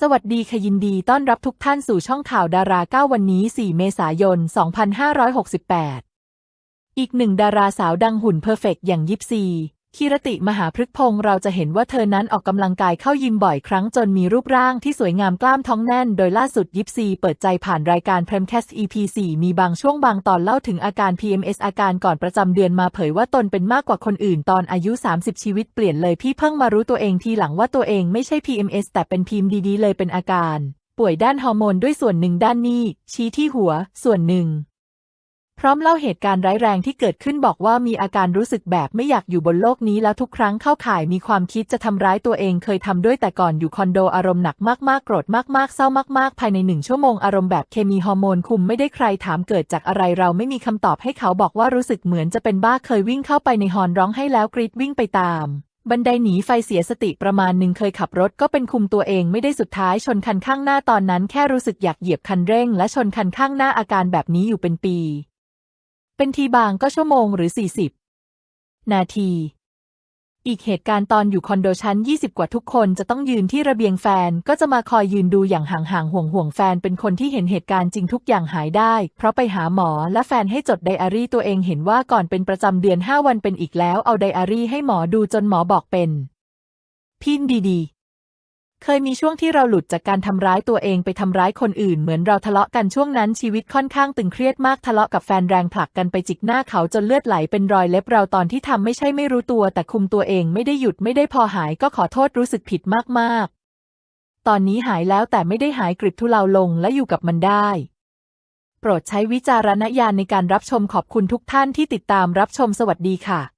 สวัสดีค่ะยินดีต้อนรับทุกท่านสู่ช่องข่าวดารา 9 วันนี้ 4 เมษายน 2568 อีกหนึ่งดาราสาวดังหุ่นเพอร์เฟกต์อย่างยิปซี คีรติมหาพฤกษพงศ์เราจะเห็นว่าเธอนั้นออกกำลังกายเข้ายิมบ่อยครั้งจนมีรูปร่างที่สวยงามกล้ามท้องแน่น โดยล่าสุดยิปซีเปิดใจผ่านรายการ p r e m c a s t EP 4มีบางช่วงบางตอนเล่าถึงอาการ PMS อาการก่อนประจำเดือนมาเผยว่าตนเป็นมากกว่าคนอื่นตอนอายุ 30 ชีวิตเปลี่ยนเลยพี่เพิ่งมารู้ตัวเองทีหลังว่าตัวเองไม่ใช่ PMS แต่เป็นพีมดีๆเลยเป็นอาการ ป่วยด้านฮอร์โมนด้วยส่วนหนึ่งด้านนี้ชี้ที่หัว ส่วนหนึ่ง พร้อมเล่าเหตุการณ์ร้ายแรงที่เกิดขึ้นบอกว่ามีอาการรู้สึกแบบไม่อยากอยู่บนโลกนี้แล้วทุกครั้งเข้าข่ายมีความคิดจะทำร้ายตัวเองเคยทำด้วยแต่ก่อนอยู่คอนโดอารมณ์หนักมากๆโกรธมากๆเศร้ามากๆ ภายในหนึ่งชั่วโมงอารมณ์แบบเคมีฮอร์โมนคุมไม่ได้ใครถามเกิดจากอะไรเราไม่มีคำตอบให้เขาบอกว่ารู้สึกเหมือนจะเป็นบ้าเคยวิ่งเข้าไปในฮอนร้องให้แล้วกรีดวิ่งไปตามบันไดหนีไฟเสียสติประมาณหนึ่งเคยขับรถก็เป็นคุมตัวเองไม่ได้สุดท้ายชนคันข้างหน้าตอนนั้นแค่รู้สึกอยากเหยียบคันเร่งและชนคันข้างหน้าอาการแบบนี้อยู่เป็นปี เป็นทีบางก็ชั่วโมงหรือ 40 นาที อีกเหตุการณ์ตอนอยู่คอนโดชั้น 20 กว่าทุกคนจะต้องยืนที่ระเบียงแฟนก็จะมาคอยยืนดูอย่างห่างๆห่วงห่วงๆแฟนเป็นคนที่เห็นเหตุการณ์จริงทุกอย่างหายได้ เพราะไปหาหมอและแฟนให้จดไดอารี่ตัวเองเห็นว่าก่อนเป็นประจำเดือน 5 วันเป็นอีกแล้วเอาไดอารี่ให้หมอดูจนหมอบอกเป็นพินดีๆ เคยมีช่วงที่เราหลุดจากการทำร้ายตัวเองไปทำร้ายคนอื่นเหมือนเราทะเลาะกันช่วงนั้นชีวิตค่อนข้างตึงเครียดมากทะเลาะกับแฟนแรงผลักกันไปจิกหน้าเขาจนเลือดไหลเป็นรอยเล็บเราตอนที่ทำไม่ใช่ไม่รู้ตัว แต่คุมตัวเองไม่ได้หยุดไม่ได้พอหายก็ขอโทษรู้สึกผิดมากๆ ตอนนี้หายแล้วแต่ไม่ได้หายกริบทุเลาลงและอยู่กับมันได้โปรดใช้วิจารณญาณในการรับชมขอบคุณทุกท่านที่ติดตามรับชมสวัสดีค่ะ